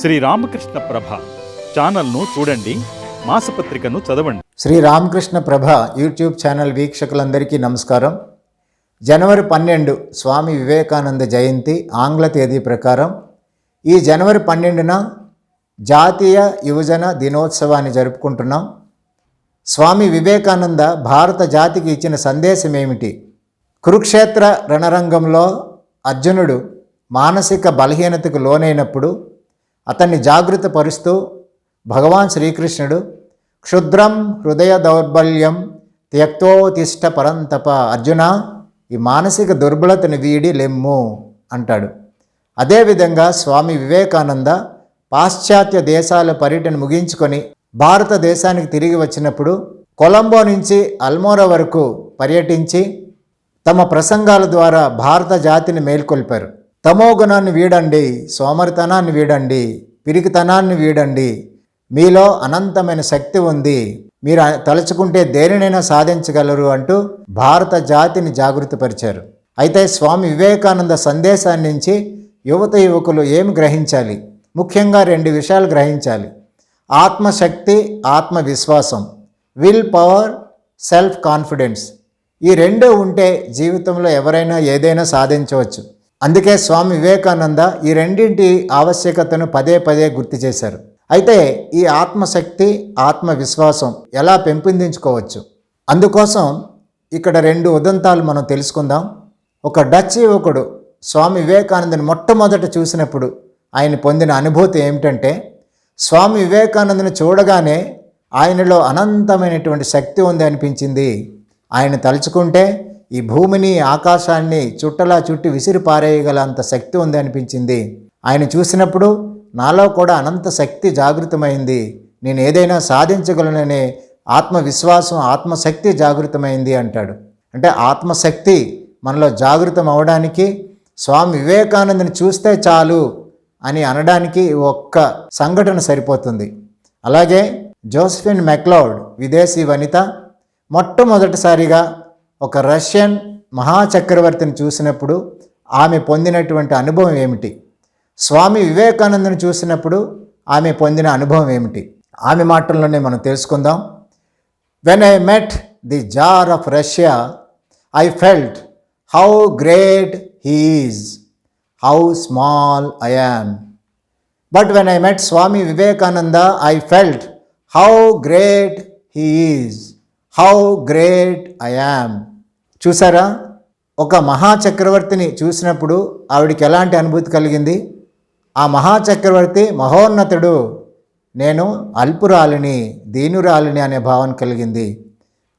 శ్రీ రామకృష్ణ ప్రభ ఛానల్ను చూడండి మాసపత్రికను చదవండి. శ్రీ రామకృష్ణ ప్రభ యూట్యూబ్ ఛానల్ వీక్షకులందరికీ నమస్కారం. జనవరి పన్నెండు స్వామి వివేకానంద జయంతి ఆంగ్ల తేదీ ప్రకారం ఈ జనవరి పన్నెండున జాతీయ యువజన దినోత్సవాన్ని జరుపుకుంటున్నాం. స్వామి వివేకానంద భారత జాతికి ఇచ్చిన సందేశం ఏమిటి కురుక్షేత్ర రణరంగంలో అర్జునుడు మానసిక బలహీనతకు లోనైనప్పుడు అతన్ని జాగృతపరుస్తూ భగవాన్ శ్రీకృష్ణుడు క్షుద్రం హృదయ దౌర్బల్యం త్యక్తోతిష్ట పరంతప అర్జున ఈ మానసిక దుర్బలతను వీడి లెమ్ము అంటాడు. అదేవిధంగా స్వామి వివేకానంద పాశ్చాత్య దేశాల పర్యటన ముగించుకొని భారతదేశానికి తిరిగి వచ్చినప్పుడు కొలంబో నుంచి అల్మోరా వరకు పర్యటించి తమ ప్రసంగాల ద్వారా భారత జాతిని మేల్కొల్పారు. తమో గుణాన్ని వీడండి సోమరితనాన్ని వీడండి పిరికితనాన్ని వీడండి. మీలో అనంతమైన శక్తి ఉంది. మీరు తలుచుకుంటే దేనినైనా సాధించగలరు అంటూ భారత జాతిని జాగృతపరిచారు. అయితే స్వామి వివేకానంద సందేశాన్ని నుంచి యువత యువకులు ఏమి గ్రహించాలి? ముఖ్యంగా రెండు విషయాలు గ్రహించాలి. ఆత్మశక్తి ఆత్మవిశ్వాసం విల్ పవర్ సెల్ఫ్ కాన్ఫిడెన్స్. ఈ రెండూ ఉంటే జీవితంలో ఎవరైనా ఏదైనా సాధించవచ్చు. అందుకే స్వామి వివేకానంద ఈ రెండింటి ఆవశ్యకతను పదే పదే గుర్తు చేశారు. అయితే ఈ ఆత్మశక్తి ఆత్మవిశ్వాసం ఎలా పెంపొందించుకోవచ్చు? అందుకోసం ఇక్కడ రెండు ఉదంతాలు మనం తెలుసుకుందాం. ఒక డచ్ యువకుడు స్వామి వివేకానందని మొట్టమొదట చూసినప్పుడు ఆయన పొందిన అనుభూతి ఏమిటంటే స్వామి వివేకానందని చూడగానే ఆయనలో అనంతమైనటువంటి శక్తి ఉంది అనిపించింది. ఆయన తలుచుకుంటే ఈ భూమిని ఆకాశాన్ని చుట్టలా చుట్టి విసిరిపారేయగల అంత శక్తి ఉంది అనిపించింది. ఆయన చూసినప్పుడు నాలో కూడా అనంత శక్తి జాగృతమైంది. నేను ఏదైనా సాధించగలననే ఆత్మవిశ్వాసం ఆత్మశక్తి జాగృతమైంది అంటాడు. అంటే ఆత్మశక్తి మనలో జాగృతం అవడానికి స్వామి వివేకానందని చూస్తే చాలు అని అనడానికి ఒక్క సంఘటన సరిపోతుంది. అలాగే జోసఫిన్ మెక్లౌడ్ విదేశీ వనిత మొట్టమొదటిసారిగా ఒక రష్యన్ మహాచక్రవర్తిని చూసినప్పుడు ఆమె పొందినటువంటి అనుభవం ఏమిటి? స్వామి వివేకానందను చూసినప్పుడు ఆమె పొందిన అనుభవం ఏమిటి? ఆమె మాటల్లోనే మనం తెలుసుకుందాం. When I met the tsar of Russia I felt how great he is how small I am but when I met Swami Vivekananda I felt how great he is how great I am చూసారా? ఒక మహాచక్రవర్తిని చూసినప్పుడు ఆవిడికి ఎలాంటి అనుభూతి కలిగింది? ఆ మహాచక్రవర్తి మహోన్నతుడు నేను అల్పురాలిని దీనురాలిని అనే భావన కలిగింది.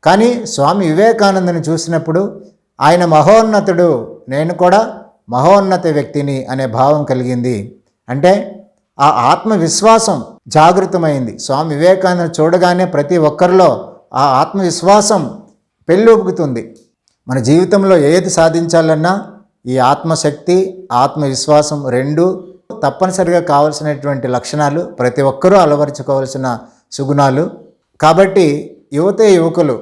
కానీ స్వామి వివేకానందని చూసినప్పుడు ఆయన మహోన్నతుడు నేను కూడా మహోన్నత వ్యక్తిని అనే భావం కలిగింది. అంటే ఆ ఆత్మవిశ్వాసం జాగృతమైంది. స్వామి వివేకానంద చూడగానే ప్రతి ఒక్కరిలో ఆ ఆత్మవిశ్వాసం పెళ్ళొపుకుతుంది. మన జీవితంలో ఏది సాధించాలన్నా ఈ ఆత్మశక్తి ఆత్మవిశ్వాసం రెండు తప్పనిసరిగా కావలసినటువంటి లక్షణాలు ప్రతి ఒక్కరూ అలవరుచుకోవాల్సిన సుగుణాలు. కాబట్టి యువత యువకులు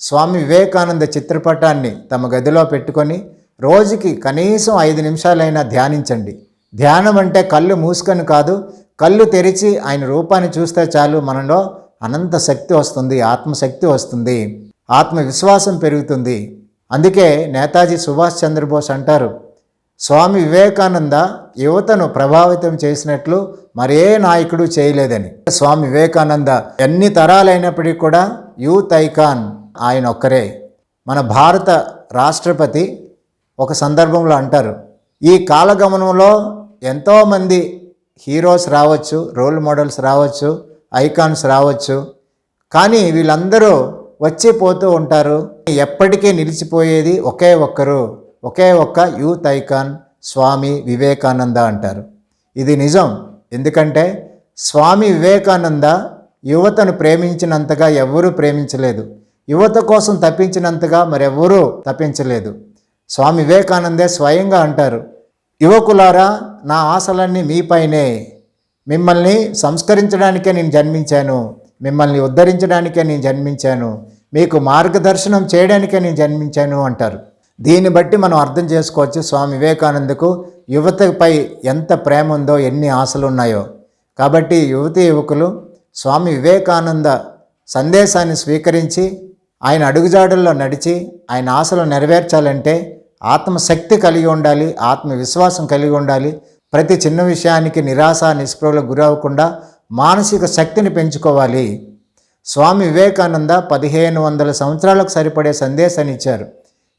స్వామి వివేకానంద చిత్రపటాన్ని తమ గదిలో పెట్టుకొని రోజుకి కనీసం ఐదు నిమిషాలైనా ధ్యానించండి. ధ్యానం అంటే కళ్ళు మూసుకొని కాదు కళ్ళు తెరిచి ఆయన రూపాన్ని చూస్తే చాలు మనలో అనంత శక్తి వస్తుంది ఆత్మశక్తి వస్తుంది ఆత్మవిశ్వాసం పెరుగుతుంది. అందుకే నేతాజీ సుభాష్ చంద్రబోస్ అంటారు స్వామి వివేకానంద యువతను ప్రభావితం చేసినట్లు మరే నాయకుడు చేయలేదని. స్వామి వివేకానంద ఎన్ని తరాలైనప్పటికీ కూడా యూత్ ఐకాన్ ఆయన ఒక్కరే. మన భారత రాష్ట్రపతి ఒక సందర్భంలో అంటారు ఈ కాలగమనంలో ఎంతోమంది హీరోస్ రావచ్చు రోల్ మోడల్స్ రావచ్చు ఐకాన్స్ రావచ్చు. కానీ వీళ్ళందరూ వచ్చి పోతూ ఉంటారు. ఎప్పటికీ నిలిచిపోయేది ఒకే ఒక్కరు ఒకే ఒక్క యూత్ ఐకాన్ స్వామి వివేకానంద అంటారు. ఇది నిజం. ఎందుకంటే స్వామి వివేకానంద యువతను ప్రేమించినంతగా ఎవ్వరూ ప్రేమించలేదు. యువత కోసం తప్పించినంతగా మరెవ్వరూ తప్పించలేదు. స్వామి వివేకానందే స్వయంగా అంటారు. యువకులారా నా ఆశలన్నీ మీపైనే. మిమ్మల్ని సంస్కరించడానికే నేను జన్మించాను. మిమ్మల్ని ఉద్ధరించడానికే నేను జన్మించాను మీకు మార్గదర్శనం చేయడానికే నేను జన్మించాను అంటారు. దీన్ని బట్టి మనం అర్థం చేసుకోవచ్చు స్వామి వివేకానందకు యువతపై ఎంత ప్రేమ ఉందో ఎన్ని ఆశలు ఉన్నాయో. కాబట్టి యువతి యువకులు స్వామి వివేకానంద సందేశాన్ని స్వీకరించి ఆయన అడుగుజాడల్లో నడిచి ఆయన ఆశలు నెరవేర్చాలంటే ఆత్మశక్తి కలిగి ఉండాలి ఆత్మవిశ్వాసం కలిగి ఉండాలి. ప్రతి చిన్న విషయానికి నిరాశ నిస్పృహలకు గురవ్వకుండా మానసిక శక్తిని పెంచుకోవాలి. స్వామి వివేకానంద పదిహేను వందల సంవత్సరాలకు సరిపడే సందేశాన్ని ఇచ్చారు.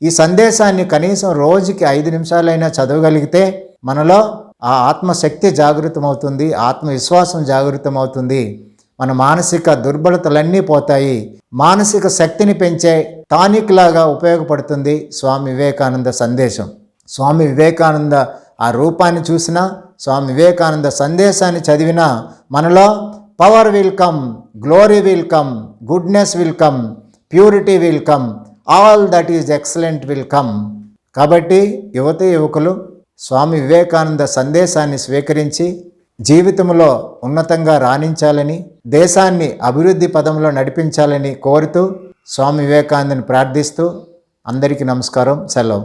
ఈ సందేశాన్ని కనీసం రోజుకి ఐదు నిమిషాలైనా చదవగలిగితే మనలో ఆ ఆత్మశక్తి జాగృతమవుతుంది ఆత్మవిశ్వాసం జాగృతమవుతుంది. మన మానసిక దుర్బలతలన్నీ పోతాయి. మానసిక శక్తిని పెంచే టానిక్ లాగా ఉపయోగపడుతుంది స్వామి వివేకానంద సందేశం. స్వామి వివేకానంద ఆ రూపాన్ని చూసినా స్వామి వివేకానంద సందేశాన్ని చదివిన మనలో power will come glory will come goodness will come purity will come all that is excellent will come కాబట్టి యువత యువకులు స్వామి వివేకానంద సందేశాన్ని స్వీకరించి జీవితంలో ఉన్నతంగా రాణించాలని దేశాన్ని అభివృద్ధి పదంలో నడిపించాలని కోరుతూ స్వామి వివేకానందని ప్రార్థిస్తూ అందరికీ నమస్కారం సెలవు.